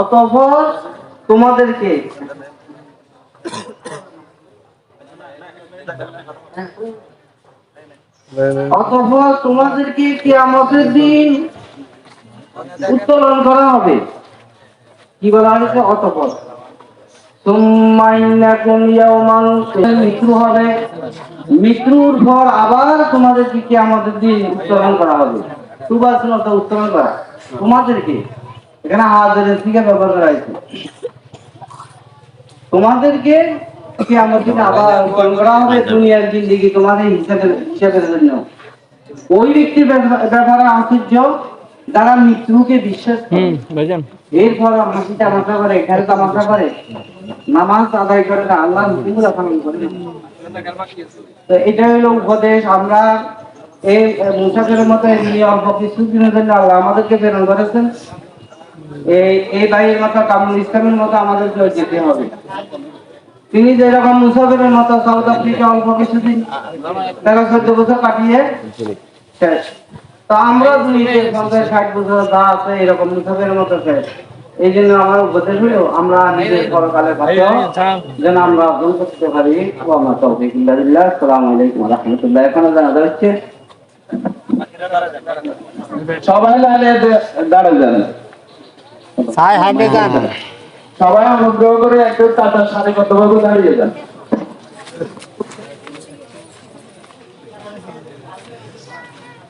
অতঃপর তোমাদেরকে। অতঃপর তোমাদেরকে দিন উত্তোলন করা হবে। কি বলা হয়েছে? অতঃপর। সুম্মা ইন্নাকুম ইয়াওমাল মৃত্যু হবে। মৃত্যুর পর আবার তোমাদেরকে কিয়ামতের দিন উত্তোলন করা হবে? সুবাসনতা উত্তোলন করা। তোমাদেরকে? এখানে হাজারের থেকে ব্যবহার করা হয়েছে তোমাদেরকে দিন আবার তোমাদের ওই ব্যক্তির ব্যাপারে আশ্চর্য। যারা মৃত্যুকে বিশ্বাস এরপর করে করে, নামাজ আদায় করে আল্লাহ করে। তো এটা হলো উপদেশ, আমরা এই মুসাফিরের মতো অল্প কিছুদিনের জন্য আল্লাহ আমাদেরকে প্রেরণ করেছেন। এই এই ভাইয়ের মতো, কামরুল ইসলামের মতো আমাদেরকে যেতে হবে। তিনি যেরকম মুসাফিরের মতো সাউথ আফ্রিকা অল্প কিছুদিন তেরো চোদ্দ বছর কাটিয়ে শেষ। তো আমরা পঞ্চাশ ষাট বছর যা আছে এরকম মুসাফিরের মতো এই জন্য আমার উপদেশ হলো আমরা নিজের পরকালের পাশে যেন আমরা অর্জন করতে পারি। আমরা তৌফিক ইল্লাহ আলাইকুম ওয়া এখানে জানা যাচ্ছে সবাই লাইনে দাঁড়া যান। সবাই অনুগ্রহ করে একটু সাথে কতভাবে দাঁড়িয়ে যান।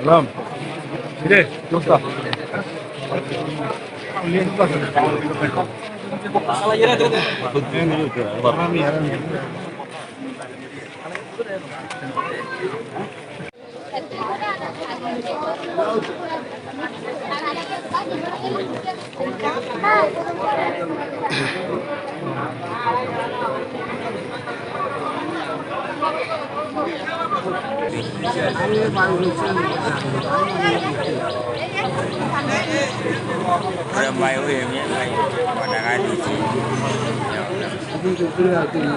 Alam. Sire, yoksa. Thank you. Udah mbak UMnya pada ngaji. Ini.